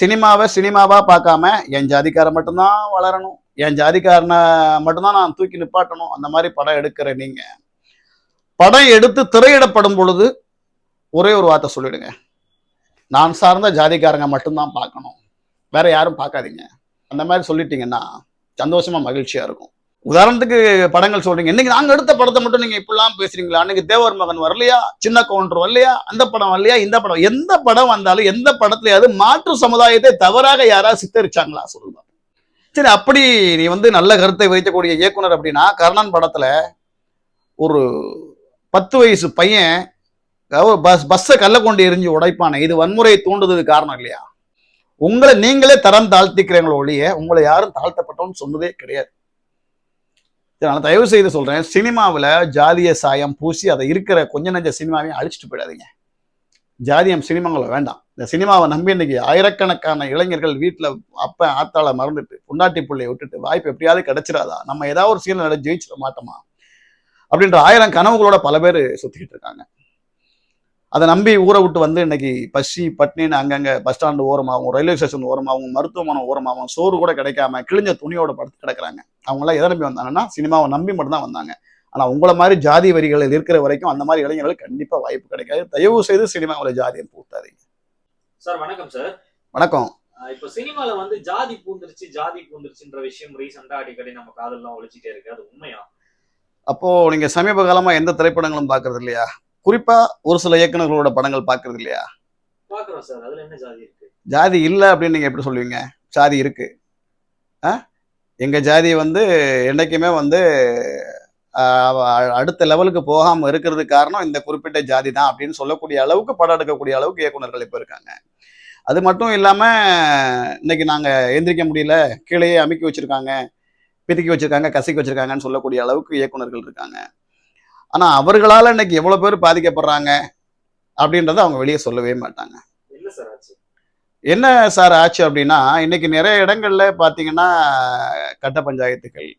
சினிமாவை சினிமாவா பார்க்காம என் ஜாதிக்காரன் மட்டும்தான் வளரணும். என் ஜாதிக்காரனை மட்டும்தான் நான் தூக்கி நிப்பாட்டணும். அந்த மாதிரி படம் எடுக்கிற நீங்க. படம் எடுத்து திரையிடப்படும் பொழுது ஒரே ஒரு வார்த்தை சொல்லிடுங்க. நான் சார்ந்த ஜாதிக்காரங்க மட்டும்தான் பார்க்கணும். வேற யாரும் பார்க்காதீங்க. அந்த மாதிரி சொல்லிட்டீங்கன்னா சந்தோஷமா மகிழ்ச்சியா இருக்கும். உதாரணத்துக்கு படங்கள் சொல்றீங்க. இன்னைக்கு நாங்க எடுத்த படத்தை மட்டும் நீங்க இப்படிலாம் பேசுறீங்களா? அன்னைக்கு தேவர் மகன் வரலையா? சின்ன கவுண்டர் வரலையா? அந்த படம் வரலையா? இந்த படம் எந்த படம் வந்தாலும் எந்த படத்துலயாவது மாற்று சமுதாயத்தை தவறாக யாராவது சித்தரிச்சாங்களா? சொல்லுங்க. சரி அப்படி நீ வந்து நல்ல கருத்தை வைக்கக்கூடிய இயக்குனர் அப்படின்னா கர்ணன் படத்துல ஒரு பத்து வயசு பையன் பஸ் பஸ்ஸை கல்ல கொண்டு எரிஞ்சு உடைப்பானே. இது வன்முறையை தூண்டுறதுக்கு காரணம் இல்லையா? உங்களை நீங்களே தரம் தாழ்த்திக்கிறீங்களோ ஒழிய உங்களை யாரும் தாழ்த்தப்பட்டோம்னு சொன்னதே கிடையாது. நான் தயவு செய்து சொல்றேன். சினிமாவில் ஜாதிய சாயம் பூசி அதை இருக்கிற கொஞ்ச நஞ்ச சினிமாவையும் அழிச்சிட்டு போயிடாதீங்க. ஜாதியம் சினிமாங்களை வேண்டாம். இந்த சினிமாவை நம்பி இன்னைக்கு ஆயிரக்கணக்கான இளைஞர்கள் வீட்டில் அப்ப ஆத்தாள மறந்துட்டு பொண்டாட்டி பிள்ளைய விட்டுட்டு வாய்ப்பு எப்படியாவது கிடைச்சிடாதா? நம்ம ஏதாவது ஒரு சீனில் ஜெயிச்சிட மாட்டோமா? அப்படின்ற ஆயிரம் கனவுகளோட பல பேர் சுற்றிக்கிட்டு இருக்காங்க. அதை நம்பி ஊரை விட்டு வந்து இன்னைக்கு பசி பட்னின்னு அங்கங்க பஸ் ஸ்டாண்டு ஓரமாகவும் ரயில்வே ஸ்டேஷன் ஓரமாகவும் மருத்துவமனை ஓரமாகவும் சோறு கூட கிடைக்காம கிழிஞ்ச துணியோட படுத்து கிடக்குறாங்க. அவங்களாம் எதை நம்பி வந்தாங்கன்னா சினிமாவை நம்பி மட்டும்தான் வந்தாங்க. ஆனா உங்களை மாதிரி ஜாதி வரிகளில் இருக்கிற வரைக்கும் அந்த மாதிரி இளைஞர்களுக்கு கண்டிப்பா வாய்ப்பு கிடைக்காது. தயவு செய்து சினிமாவில் ஜாதியை பூத்தாதீங்க சார் வணக்கம் சார். வணக்கம். இப்ப சினிமால வந்து ஜாதி பூந்துருச்சு ஜாதி பூந்துருச்சுன்ற விஷயம் ரீசெண்டா அடிக்கடி நம்ம காதல்லாம் ஒழிச்சிட்டே இருக்கு. அது உண்மையா? அப்போ நீங்க சமீப காலமா எந்த திரைப்படங்களும் பார்க்கறது இல்லையா? குறிப்பா ஒரு சில இயக்குநர்களோட படங்கள் பார்க்கறது இல்லையா? ஜாதி இல்லை அப்படின்னு நீங்க எப்படி சொல்லுவீங்க? ஜாதி இருக்கு. எங்க ஜாதி வந்து என்னைக்குமே வந்து அடுத்த லெவலுக்கு போகாம இருக்கிறதுக்கு காரணம் இந்த குறிப்பிட்ட ஜாதி தான் அப்படின்னு சொல்லக்கூடிய அளவுக்கு படம் எடுக்கக்கூடிய அளவுக்கு இயக்குனர்கள் இப்போ இருக்காங்க. அது மட்டும் இல்லாம இன்னைக்கு நாங்க எந்திரிக்க முடியல கீழேயே அமுக்கி வச்சிருக்காங்க பிதுக்கி வச்சிருக்காங்க கசக்கி வச்சிருக்காங்கன்னு சொல்லக்கூடிய அளவுக்கு இயக்குனர்கள் இருக்காங்க. ஆனா அவர்களால இன்னைக்கு எவ்வளவு பேர் பாதிக்கப்படுறாங்க அப்படின்றத அவங்க வெளியே சொல்லவே மாட்டாங்க. என்ன சார் ஆச்சு? என்ன சார் ஆச்சு அப்படின்னா இன்னைக்கு நிறைய இடங்கள்ல பாத்தீங்கன்னா கட்ட பஞ்சாயத்துகள்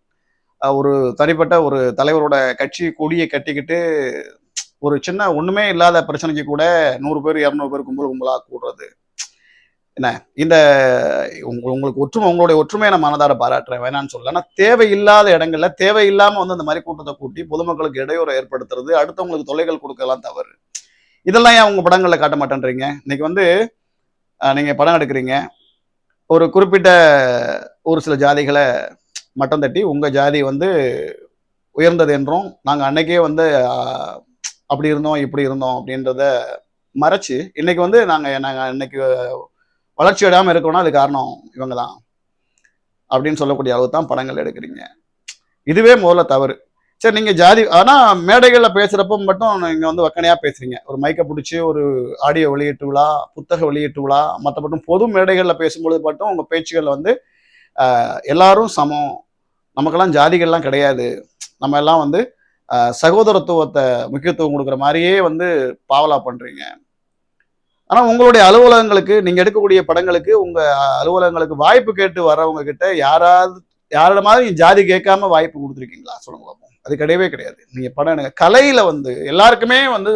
ஒரு தனிப்பட்ட ஒரு தலைவரோட கட்சி கொடியை கட்டிக்கிட்டு ஒரு சின்ன ஒண்ணுமே இல்லாத பிரச்சனைக்கு கூட நூறு பேர் இரநூறு பேர் கும்பல் கும்பலா கூடுறது. என்ன? இந்த உங்களுக்கு ஒற்றுமை உங்களுடைய ஒற்றுமையை நான் மனதார பாராட்டுறேன். வேணான்னு சொல்லல. ஆனால் தேவையில்லாத இடங்கள்ல தேவையில்லாமல் வந்து அந்த மாதிரி கூட்டத்தை கூட்டி பொதுமக்களுக்கு இடையூறு ஏற்படுத்துறது அடுத்தவங்களுக்கு தொல்லைகள் கொடுக்கலாம் தவறு. இதெல்லாம் ஏன் உங்கள் படங்களில் காட்ட மாட்டேன்றீங்க? இன்னைக்கு வந்து நீங்கள் படம் எடுக்கிறீங்க. ஒரு குறிப்பிட்ட ஒரு சில ஜாதிகளை மட்டம் தட்டி உங்கள் ஜாதி வந்து உயர்ந்தது என்றும் நாங்கள் அன்னைக்கே வந்து அப்படி இருந்தோம் இப்படி இருந்தோம் அப்படின்றத மறைச்சு இன்னைக்கு வந்து நாங்கள் நாங்கள் இன்னைக்கு வளர்ச்சி அடையாமல் இருக்கணும்னா அது காரணம் இவங்க தான் அப்படின்னு சொல்லக்கூடிய அளவு தான் படங்கள் எடுக்கிறீங்க. இதுவே முதல்ல தவறு. சரி நீங்கள் ஜாதி ஆனால் மேடைகளில் பேசுகிறப்ப மட்டும் நீங்கள் வந்து வக்கனையாக பேசுறீங்க. ஒரு மைக்கை பிடிச்சி ஒரு ஆடியோ வெளியீட்டு விழா புத்தக வெளியீட்டு விழா மற்ற மட்டும் பொது மேடைகளில் பேசும்பொழுது மட்டும் உங்கள் பேச்சுகள் வந்து எல்லாரும் சமம். நமக்கெல்லாம் ஜாதிகள்லாம் கிடையாது. நம்ம எல்லாம் வந்து சகோதரத்துவத்தை முக்கியத்துவம் கொடுக்குற மாதிரியே வந்து பாவலா பண்ணுறீங்க ஆனால் உங்களுடைய அலுவலகங்களுக்கு நீங்க எடுக்கக்கூடிய படங்களுக்கு உங்கள் அலுவலகங்களுக்கு வாய்ப்பு கேட்டு வர்றவங்க கிட்ட யாராவது யாரிடமாவது மாதிரி ஜாதி கேட்காம வாய்ப்பு கொடுத்துருக்கீங்களா? சொல்லுங்க பார்ப்போம் அது கிடையவே கிடையாது. நீங்க படம் எடுங்க. கலையில் வந்து எல்லாருக்குமே வந்து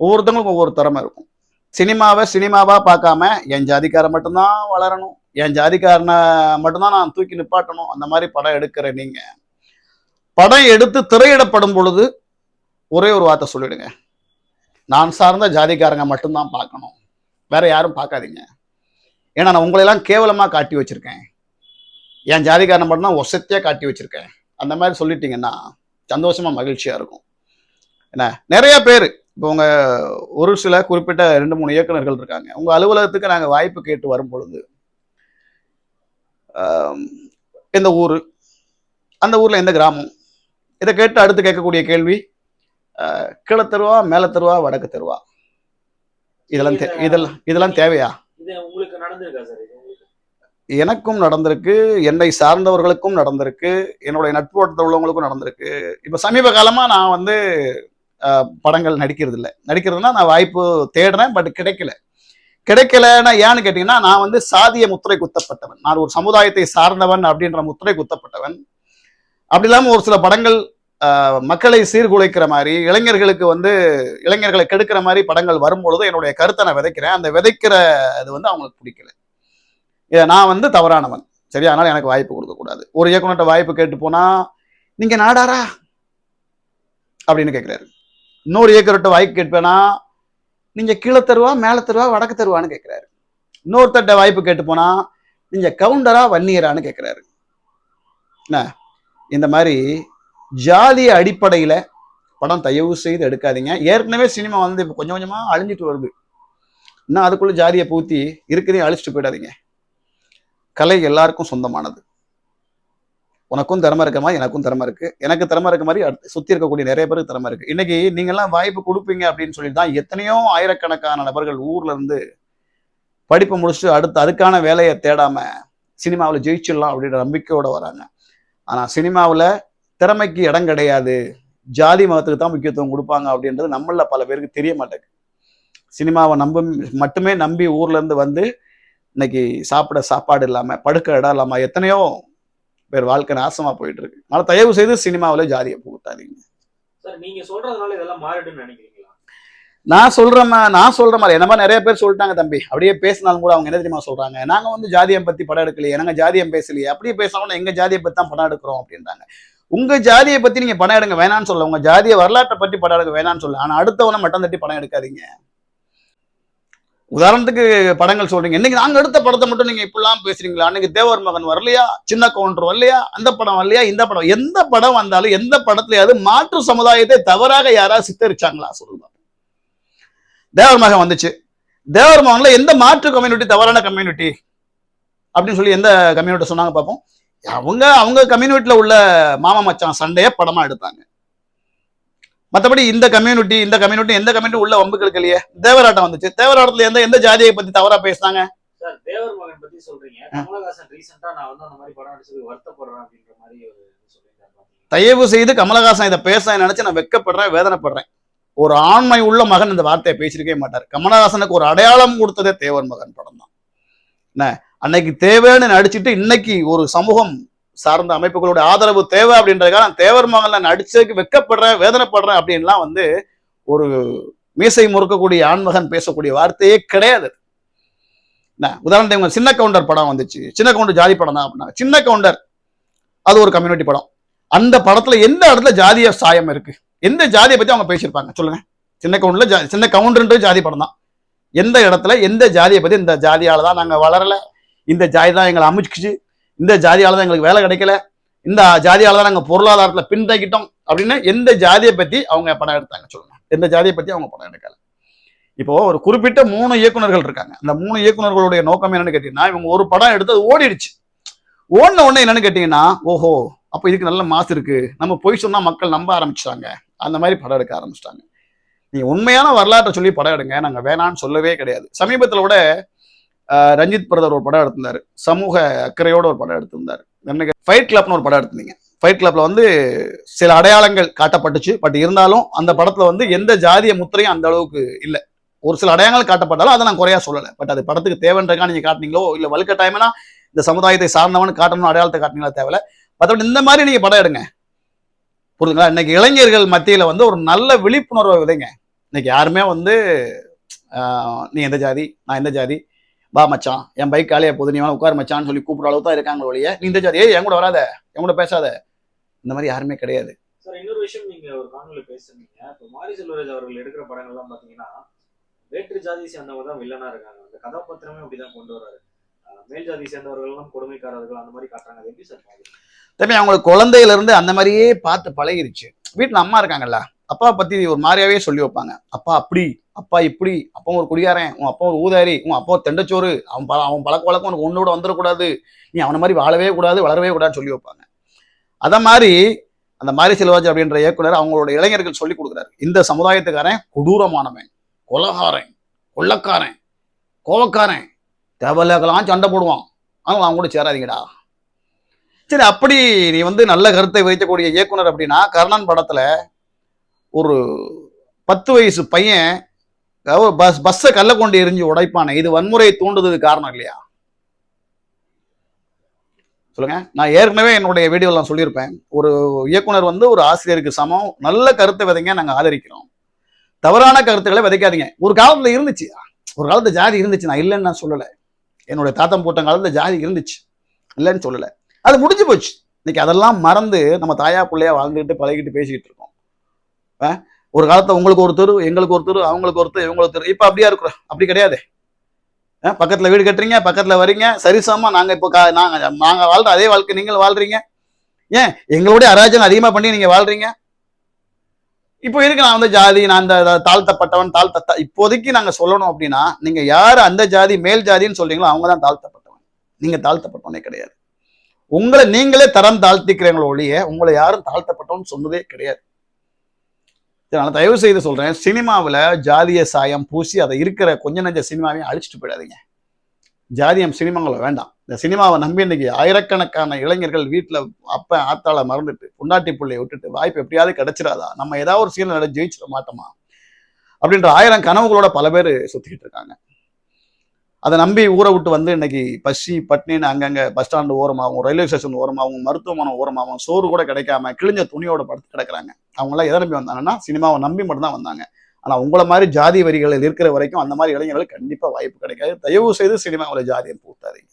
ஒவ்வொருத்தவங்களுக்கும் ஒவ்வொரு திறமை இருக்கும். சினிமாவை சினிமாவா பார்க்காம என் ஜாதிக்காரன் மட்டும்தான் வளரணும் என் ஜாதிக்காரனை மட்டும்தான் நான் தூக்கி நிப்பாட்டணும் அந்த மாதிரி படம் எடுக்கிற நீங்கள் படம் எடுத்து திரையிடப்படும் பொழுது ஒரே ஒரு வார்த்தை சொல்லிடுங்க. நான் சார்ந்த ஜாதிக்காரங்க மட்டும்தான் பார்க்கணும். வேற யாரும் பார்க்காதீங்க. ஏன்னா நான் உங்களையெல்லாம் கேவலமாக காட்டி வச்சுருக்கேன். என் ஜாதிக்காரனை மட்டும்தான் ஒசத்தியாக காட்டி வச்சுருக்கேன். அந்த மாதிரி சொல்லிட்டீங்கன்னா சந்தோஷமாக மகிழ்ச்சியாக இருக்கும். என்ன? நிறைய பேர் இப்போ உங்கள் ஒரு சில குறிப்பிட்ட ரெண்டு மூணு இயக்குநர்கள் இருக்காங்க. உங்கள் அலுவலகத்துக்கு நாங்கள் வாய்ப்பு கேட்டு வரும் பொழுது இந்த எந்த அந்த ஊரில் எந்த கிராமம்? இதை கேட்டு அடுத்து கேட்கக்கூடிய கேள்வி கீழே தெருவா மேல தெருவா வடக்கு தெருவா? இதெல்லாம் இதெல்லாம் இதெல்லாம் தேவையா? எனக்கும் நடந்திருக்கு என்னை சார்ந்தவர்களுக்கும் நடந்திருக்கு என்னுடைய நட்பு வட்டத்தில் உள்ளவங்களுக்கும் நடந்திருக்கு. இப்போ சமீப காலமா நான் வந்து படங்கள் நடிக்கிறது இல்லை நடிக்கிறதுனா நான் வாய்ப்பு தேடுறேன் பட் கிடைக்கல. கிடைக்கலன்னா ஏன்னு கேட்டீங்கன்னா நான் வந்து சாதிய முத்திரை குத்தப்பட்டவன். நான் ஒரு சமுதாயத்தை சார்ந்தவன் அப்படின்ற முத்திரை குத்தப்பட்டவன். அப்படி இல்லாம ஒரு சில படங்கள் மக்களை சீர்குலைக்கிற மாதிரி இளைஞர்களுக்கு வந்து இளைஞர்களை கெடுக்கிற மாதிரி படங்கள் வரும்பொழுது என்னுடைய கருத்தை நான் விதைக்கிறேன். அந்த விதைக்கிற இது வந்து அவங்களுக்கு பிடிக்கல. இதை நான் வந்து தவறானவன். சரி அதனால எனக்கு வாய்ப்பு கொடுக்கக்கூடாது ஒரு இயக்குனர்கிட்ட வாய்ப்பு கேட்டு போனா நீங்க நாடாரா? அப்படின்னு கேட்கிறாரு இன்னொரு இயக்குனர்கிட்ட வாய்ப்பு கேட்பேனா நீங்க கீழே தருவா மேலே தருவா வடக்கு தருவான்னு கேட்கிறாரு இன்னொருத்தட்ட வாய்ப்பு கேட்டு போனா நீங்க கவுண்டரா வன்னியரான்னு கேட்கிறாரு என்ன? இந்த மாதிரி ஜாதி அடிப்படையில் படம் தயவு செய்து எடுக்காதீங்க. ஏற்கனவே சினிமா வந்து இப்போ கொஞ்சம் கொஞ்சமாக அழிஞ்சிட்டு வருது. இன்னும் அதுக்குள்ள ஜாதியை பூத்தி இருக்கிறதையும் அழிச்சிட்டு போயிடாதீங்க. கலை எல்லாருக்கும் சொந்தமானது. உனக்கும் திறமை இருக்க மாதிரி எனக்கும் திறமை இருக்கு. எனக்கு திறமை இருக்க மாதிரி அடுத்து சுத்தி இருக்கக்கூடிய நிறைய பேருக்கு திறமை இருக்கு. இன்னைக்கு நீங்கெல்லாம் வாய்ப்பு கொடுப்பீங்க அப்படின்னு சொல்லி தான் எத்தனையோ ஆயிரக்கணக்கான நபர்கள் ஊர்ல இருந்து படிப்பு முடிச்சுட்டு அடுத்து அதுக்கான வேலையை தேடாம சினிமாவில் ஜெயிச்சிடலாம் அப்படின்ற நம்பிக்கையோட வராங்க. ஆனால் சினிமாவில் திறமைக்கு இடம் கிடையாது. ஜாதி மதத்துக்கு தான் முக்கியத்துவம் கொடுப்பாங்க அப்படின்றது நம்மள பல பேருக்கு தெரிய மாட்டேங்குது. சினிமாவை நம்ப மட்டுமே நம்பி ஊர்ல இருந்து வந்து இன்னைக்கு சாப்பிட சாப்பாடு இல்லாம படுக்க இடம் இல்லாம எத்தனையோ பேர் வாழ்க்கை நாசமா போயிட்டு இருக்கு. அதனால தயவு செய்து சினிமாவில் ஜாதியை புகுத்தாதீங்க. சார் நீங்க சொல்றதுனால இதெல்லாம் மாறிடுன்னு நினைக்கிறீங்களா? நான் சொல்ற மா- நான் சொல்ற மாதிரி என்ன மாதிரி நிறைய பேர் சொல்லிட்டாங்க தம்பி. அப்படியே பேசினாலும் கூட அவங்க என்ன தெரியுமா சொல்றாங்க? நாங்க வந்து ஜாதியம் பத்தி படம் எடுக்கலையே நாங்க ஜாதியம் பேசலையே அப்படியே பேசாம எங்க ஜாதியை பத்தி தான் படம் எடுக்கிறோம் அப்படின்றாங்க. உங்க ஜாதியை பத்தி நீங்க படம் எடுங்க வேணாம்னு சொல்ல. உங்க ஜாதிய வரலாற்றை பத்தி படம் எடுக்க வேணாம்னு சொல்ல. ஆனா அடுத்தவனை மட்டம் தட்டி படம் எடுக்காதீங்க. உதாரணத்துக்கு படங்கள் சொல்றீங்க. இன்னைக்கு நாங்க எடுத்த படத்தை மட்டும் நீங்க இப்படிலாம் பேசுறீங்களா? அன்னைக்கு தேவர் மகன் வரலையா? சின்ன கவுண்டர் வரலையா? அந்த படம் வரலையா? இந்த படம் எந்த படம் வந்தாலும் எந்த படத்துலயாவது மாற்று சமுதாயத்தை தவறாக யாராவது சித்தரிச்சாங்களா? சொல்லுங்க. தேவர் மகன் வந்துச்சு. தேவர் மகன்ல எந்த மாற்று கம்யூனிட்டி தவறான கம்யூனிட்டி அப்படின்னு சொல்லி எந்த கம்யூனிட்டி சொன்னாங்க பார்ப்போம். அவங்க அவங்க கம்யூனிட்டியில உள்ள மாமா மச்சான் சண்டையை படமா எடுத்தாங்க. மற்றபடி இந்த கம்யூனிட்டி இந்த கம்யூனிட்டி எந்த கம்யூனிட்டி உள்ள வம்புகளுக்கு இல்லையே தேவராட்டம் வந்துச்சு. தேவராட்டத்துல எந்த எந்த ஜாதியை பத்தி தவறா பேசினாங்க? சார் தேவர் மகன் பத்தி சொல்றீங்க. கமலஹாசன் ரீசெண்டா நான் வந்து அந்த மாதிரி படம் நடிச்சது வருத்தப்படுறேன் அப்படின்ற மாதிரி ஒரு இது சொல்லியிருக்காரு பாத்தீங்களா? தயவு செய்து கமலஹாசன் இதை பேச நினைச்சு நான் வெட்கப்படுறேன் வேதனைப்படுறேன். ஒரு ஆண்மை உள்ள மகன் இந்த வார்த்தையை பேசியிருக்கவே மாட்டார். கமலஹாசனுக்கு ஒரு அடையாளம் கொடுத்ததே தேவர் மகன் படம் தான் என்ன? அன்னைக்கு தேவைன்னு நடிச்சுட்டு இன்னைக்கு ஒரு சமூகம் சார்ந்த அமைப்புகளோட ஆதரவு தேவை அப்படின்றதுக்காக நான் தேவர் மகன்ல நடிச்சதுக்கு வெட்கப்படுறேன் வேதனைப்படுறேன் அப்படின்லாம் வந்து ஒரு மீசை முறுக்கக்கூடிய ஆண்மகன் பேசக்கூடிய வார்த்தையே கிடையாது. என்ன? உதாரணத்துக்கு சின்ன கவுண்டர் படம் வந்துச்சு. சின்ன கவுண்டர் ஜாதி படம் தான் அப்படின்னா சின்ன கவுண்டர் அது ஒரு கம்யூனிட்டி படம். அந்த படத்துல எந்த இடத்துல ஜாதிய சாயம் இருக்கு? எந்த ஜாதியை பத்தி அவங்க பேசியிருப்பாங்க? சொல்லுங்க. சின்ன கவுண்டர்ல ஜா சின்ன கவுண்டர்ன்றது ஜாதி படம் தான். எந்த இடத்துல எந்த ஜாதியை பத்தி இந்த ஜாதியால தான் நாங்க வளரல? இந்த ஜாதி தான் எங்களை அமைச்சுச்சு இந்த ஜாதியால தான் எங்களுக்கு வேலை கிடைக்கல. இந்த ஜாதியால தான் நாங்கள் பொருளாதாரத்தில் பின்தங்கிட்டோம் அப்படின்னு எந்த ஜாதியை பற்றி அவங்க படம் எடுத்தாங்க சொல்லுங்க. எந்த ஜாதியை பற்றி அவங்க படம் எடுக்கல. இப்போ ஒரு குறிப்பிட்ட மூணு இயக்குனர்கள் இருக்காங்க. அந்த மூணு இயக்குனர்களுடைய நோக்கம் என்னன்னு கேட்டீங்கன்னா இவங்க ஒரு படம் எடுத்து அது ஓடிடுச்சு. ஓடின உடனே என்னன்னு கேட்டீங்கன்னா ஓஹோ அப்போ இதுக்கு நல்ல மாசு இருக்கு. நம்ம பொய் சொன்னா மக்கள் நம்ப ஆரம்பிச்சிட்டாங்க. அந்த மாதிரி படம் எடுக்க ஆரம்பிச்சிட்டாங்க. நீ உண்மையான வரலாற்றை சொல்லி படம் எடுங்க. நாங்கள் வேணான்னு சொல்லவே கிடையாது. சமீபத்தில் கூட ரஞ்சித் பிரதர் ஒரு படம் எடுத்திருந்தாரு. சமூக அக்கறையோட ஒரு படம் எடுத்திருந்தார். என்னங்க ஃபைட் கிளப்னு ஒரு படம் எடுத்திருந்தீங்க. ஃபைட் கிளப்ல வந்து சில அடையாளங்கள் காட்டப்பட்டுச்சு. பட் இருந்தாலும் அந்த படத்துல வந்து எந்த ஜாதிய முத்திரையும் அந்த அளவுக்கு இல்லை. ஒரு சில அடையாளங்கள் காட்டப்பட்டாலும் அதை நான் குறையா சொல்லலை. பட் அது படத்துக்கு தேவைன்றக்கா நீங்க காட்டினீங்களோ இல்லை வலுக்க டைம்னா இந்த சமுதாயத்தை சார்ந்தவன் காட்டணும் அடையாளத்தை காட்டினீங்களா தேவையில்ல மற்றபடி இந்த மாதிரி நீங்க படம் எடுங்க. புரியுதுங்களா இன்னைக்கு இளைஞர்கள் மத்தியில வந்து ஒரு நல்ல விழிப்புணர்வை விதைங்க. இன்னைக்கு யாருமே வந்து நீ எந்த ஜாதி நான் எந்த ஜாதி பா மச்சான். என் பைக் காலியா போகுது. நீ உட்கார் மச்சான்னு சொல்லி கூப்பிடுற அளவு தான் இருக்காங்க ஒழிய. நீ இந்த ஜாதி ஏய் என் கூட வராத. என் கூட பேசாத. இந்த மாதிரி யாருமே கிடையாது. சார் இன்னொரு விஷயம் நீங்க ஒரு காணொலி பேசுனீங்க இப்போ மாரி செல்வராஜ் அவர்கள் எடுக்கிற படங்கள்லாம் பாத்தீங்கன்னா வேற்று ஜாதி சேர்ந்தவங்க தான் வில்லனா இருக்காங்க. அந்த கதாபாத்திரமே அப்படிதான் கொண்டு வராரு. மேல் ஜாதி சேர்ந்தவர்கள் எல்லாம் கொடுமைக்காரர்கள் அந்த மாதிரி காட்டுறாங்க. அது எப்படி சார் தம்பி அவங்களுக்கு குழந்தையில இருந்து அந்த மாதிரியே பார்த்து பழகிருச்சு. வீட்டுல அம்மா இருக்காங்கல்ல? அப்பா பத்தி ஒரு மாதிரியாவே சொல்லி வைப்பாங்க. அப்பா அப்படி. அப்பா இப்படி. அப்பா ஒரு குடியாரன் உன் அப்பா ஒரு ஊதாரி. உன் அப்பா ஒரு தெண்டச்சோறு. அவன் ப- அவன் பழக்க வழக்கம் உனக்கு ஒன்று வந்துடக்கூடாது. நீ அவனை மாதிரி வாழவே கூடாது வளரவே கூடாதுன்னு சொல்லி வைப்பாங்க. அதை மாதிரி அந்த மாரி செல்வாஜ் அப்படின்ற இயக்குனர் அவங்களோட இளைஞர்கள் சொல்லி கொடுக்குறாரு. இந்த சமுதாயத்துக்காரன் கொடூரமானவன். கொலகாரன். கொள்ளக்காரன். கோவக்காரன். தேவையில்லாக்கலாம் சண்டை போடுவான். ஆனால் அவங்க கூட சேராதீங்கடா. சரி அப்படி நீ வந்து நல்ல கருத்தை வைக்கக்கூடிய இயக்குனர் அப்படின்னா கர்ணன் படத்துல ஒரு பத்து வயசு பையன் பஸ் பஸ்ஸை கல்ல கொண்டு எரிஞ்சு உடைப்பானே. இது வன்முறையை தூண்டுறதுக்கு காரணம் இல்லையா? சொல்லுங்க. நான் ஏற்கனவே என்னுடைய வீடியோவில் நான் சொல்லியிருப்பேன். ஒரு இயக்குனர் வந்து ஒரு ஆசிரியருக்கு சமம். நல்ல கருத்தை விதைங்க நாங்கள் ஆதரிக்கிறோம். தவறான கருத்துக்களை விதைக்காதீங்க. ஒரு காலத்துல இருந்துச்சு. ஒரு காலத்துல ஜாதி இருந்துச்சு. நான் இல்லைன்னு நான் சொல்லலை. என்னுடைய தாத்தம் போட்ட காலத்துல ஜாதி இருந்துச்சு. இல்லைன்னு சொல்லலை. அது முடிஞ்சு போச்சு. இன்னைக்கு அதெல்லாம் மறந்து நம்ம தாயா பிள்ளையா வாழ்ந்துக்கிட்டு பழகிட்டு பேசிக்கிட்டு இருக்கோம். ஒரு காலத்துல உங்களுக்கு ஒருத்தர் எங்களுக்கு ஒருத்தர் அவங்களுக்கு ஒருத்தர் இவங்களுக்கு தெரு. இப்போ அப்படியா இருக்கிறோம்? அப்படி கிடையாது. பக்கத்தில் பக்கத்துல வீடு கட்டுறீங்க பக்கத்துல வரீங்க சரிசமமாக நாங்க இப்போ கா- நாங்கள் நாங்கள் வாழ்ற அதே வாழ்க்கை நீங்கள் வாழ்றீங்க. ஏன்? எங்களுடைய அராஜகம் அதிகமா பண்ணி நீங்க வாழ்றீங்க. இப்போ இருக்கு நான் வந்து ஜாதி நான் அந்த தாழ்த்தப்பட்டவன் தாழ்த்த இப்போதைக்கு நாங்க சொல்லணும் அப்படின்னா நீங்க யார் அந்த ஜாதி மேல் ஜாதின்னு சொல்றீங்களோ அவங்க தான் தாழ்த்தப்பட்டவன் நீங்கள் தாழ்த்தப்பட்டவனே கிடையாது. உங்களை நீங்களே தரம் தாழ்த்திக்கிறீங்களோ ஒழிய உங்களை யாரும் தாழ்த்தப்பட்டவன் சொன்னதே கிடையாது. நான் தயவு செய்து சொல்றேன். சினிமாவில் ஜாதிய சாயம் பூசி அதை இருக்கிற கொஞ்ச நஞ்ச சினிமாவையும் அழிச்சிட்டு போயிடாதீங்க. ஜாதியம் சினிமாங்களை வேண்டாம். இந்த சினிமாவை நம்பி இன்னைக்கு ஆயிரக்கணக்கான இளைஞர்கள் வீட்டில் அப்ப ஆத்தாள மறந்துட்டு பொண்டாட்டி பிள்ளையை விட்டுட்டு வாய்ப்பு எப்படியாவது கிடைச்சிடாதா? நம்ம ஏதாவது ஒரு சீனில் நட ஜெயிச்சிட மாட்டோமா? அப்படின்ற ஆயிரம் கனவுகளோட பல பேர் சுற்றிக்கிட்டு இருக்காங்க. அதை நம்பி ஊரை விட்டு வந்து இன்னைக்கு பசி பட்னின்னு அங்கங்கே பஸ் ஸ்டாண்டு ஓரமாகவும் ரயில்வே ஸ்டேஷன் ஓரமாகவும் மருத்துவமனை ஓரமாகவும் சோறு கூட கிடைக்காம கிழிஞ்ச துணியோட படுத்து கிடக்குறாங்க. அவங்களாம் எதை நம்பி வந்தாங்கன்னா சினிமாவை நம்பி மட்டும்தான் வந்தாங்க. ஆனால் உங்களை மாதிரி ஜாதி வரிகளில் இருக்கிற வரைக்கும் அந்த மாதிரி இளைஞர்களுக்கு கண்டிப்பாக வாய்ப்பு கிடைக்காது. தயவு செய்து சினிமாவில் ஜாதியை பூத்தாதீங்க